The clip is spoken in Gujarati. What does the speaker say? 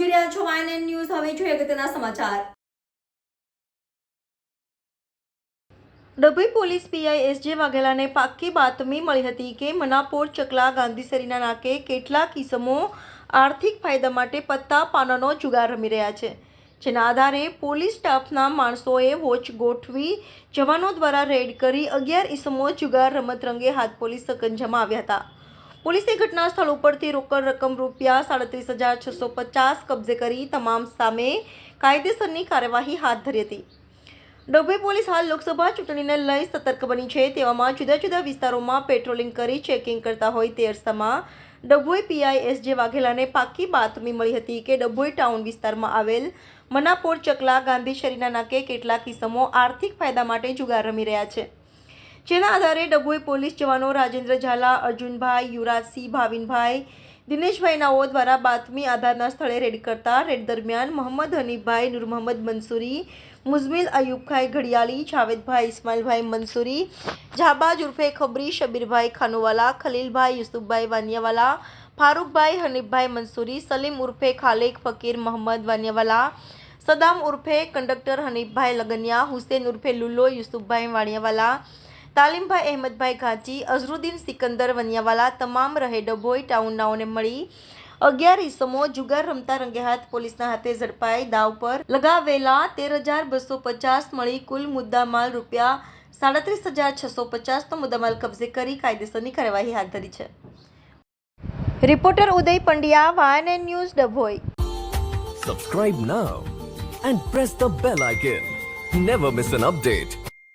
જોઈ રહ્યા છો વાયન ન્યૂઝ. હવે જોઈએ અગત્યના સમાચાર. ડભોઈ પોલીસ પીઆઈ એસ જે વાઘેલાને પાક્કી બાતમી મળી હતી કે મનાપોર ચકલા ગાંધીસરીના નાકે કેટલાક કિસમો આર્થિક ફાયદા માટે પત્તા પાનાનો જુગાર રમી રહ્યા છે. જેના આધારે પોલીસ સ્ટાફના માણસોએ વોચ ગોઠવી જવાનો દ્વારા રેડ કરી અગિયાર ઈસમો જુગાર રમત રંગે હાથ પોલીસ સકંજામાં આવ્યા હતા. પોલીસે ઘટના સ્થળ ઉપરથી રોકડ રકમ રૂપિયા સાડત્રીસ હજાર છસો પચાસ કબજે કરી તમામ સામે કાયદેસરની કાર્યવાહી હાથ ધરી હતી. ડભોઈ પોલીસ હાલ લોકસભા ચૂંટણીને લઈ સતર્ક બની છે તેવામાં જુદા જુદા વિસ્તારોમાં પેટ્રોલિંગ કરી ચેકિંગ કરતા હોય તે અરસામાં ડભોઈ પીઆઈ એસ જે વાઘેલાને પાક્કી બાતમી મળી હતી કે ડભોઈ ટાઉન વિસ્તારમાં આવેલ મનાપોર ચકલા ગાંધી શરીના નાકે કેટલાક કિસમો આર્થિક ફાયદા માટે જુગાર રમી રહ્યા છે. જેના આધારે ડભોઈ પોલીસ જવાનો રાજેન્દ્ર ઝાલા, અર્જુનભાઈ, યુવરાજસિંહ, ભાવિનભાઈ, દિનેશભાઈ નાઓ દ્વારા બાતમી આધારના સ્થળે રેડ કરતા રેડ દરમિયાન મોહમ્મદ હનીફભાઈ, નૂર મોહમ્મદ મંસૂરી, મુઝમિલ અયુબખાઈ ઘડિયાળી જાવેદભાઈ ઇસ્માઇલભાઈ મંસૂરી જાબાજ ઉર્ફે ખબરી શબીરભાઈ ખાનુવાલા, ખલીલભાઈ યુસુફભાઈ વાનિયાવાલા, ફારૂકભાઈ હનીફભાઈ મંસૂરી, સલીમ ઉર્ફે ખાલેક ફકીર મોહમ્મદ વાનિયાવાલા, સદામ ઉર્ફે કંડક્ટર હનીફભાઈ લગનિયા, હુસેન ઉર્ફે લુલ્લો યુસુફભાઈ વાણિયાવાલા તાલીમભાઈ અહેમદભાઈ ઘાંચી અઝરુદ્દીન સિકંદર વનિયાવાલા તમામ રહે ડભોઈ ટાઉનનાઓને મળી અગિયાર ઈસમો જુગાર રમતા રંગે હાથ પોલીસના હાથે ઝડપાઈ દાવ પર લગાવેલા તેર હજાર બસો પચાસ મળી કુલ મુદ્દામાલ રૂપિયા સાડત્રીસ હજાર છસો પચાસનો મુદ્દામાલ કબજે કરી કાયદેસરની કાર્યવાહી હાથ ધરી છે. Reporter Uday Pandya વાયન news Dabhoi. Subscribe now and press the bell icon never miss an update.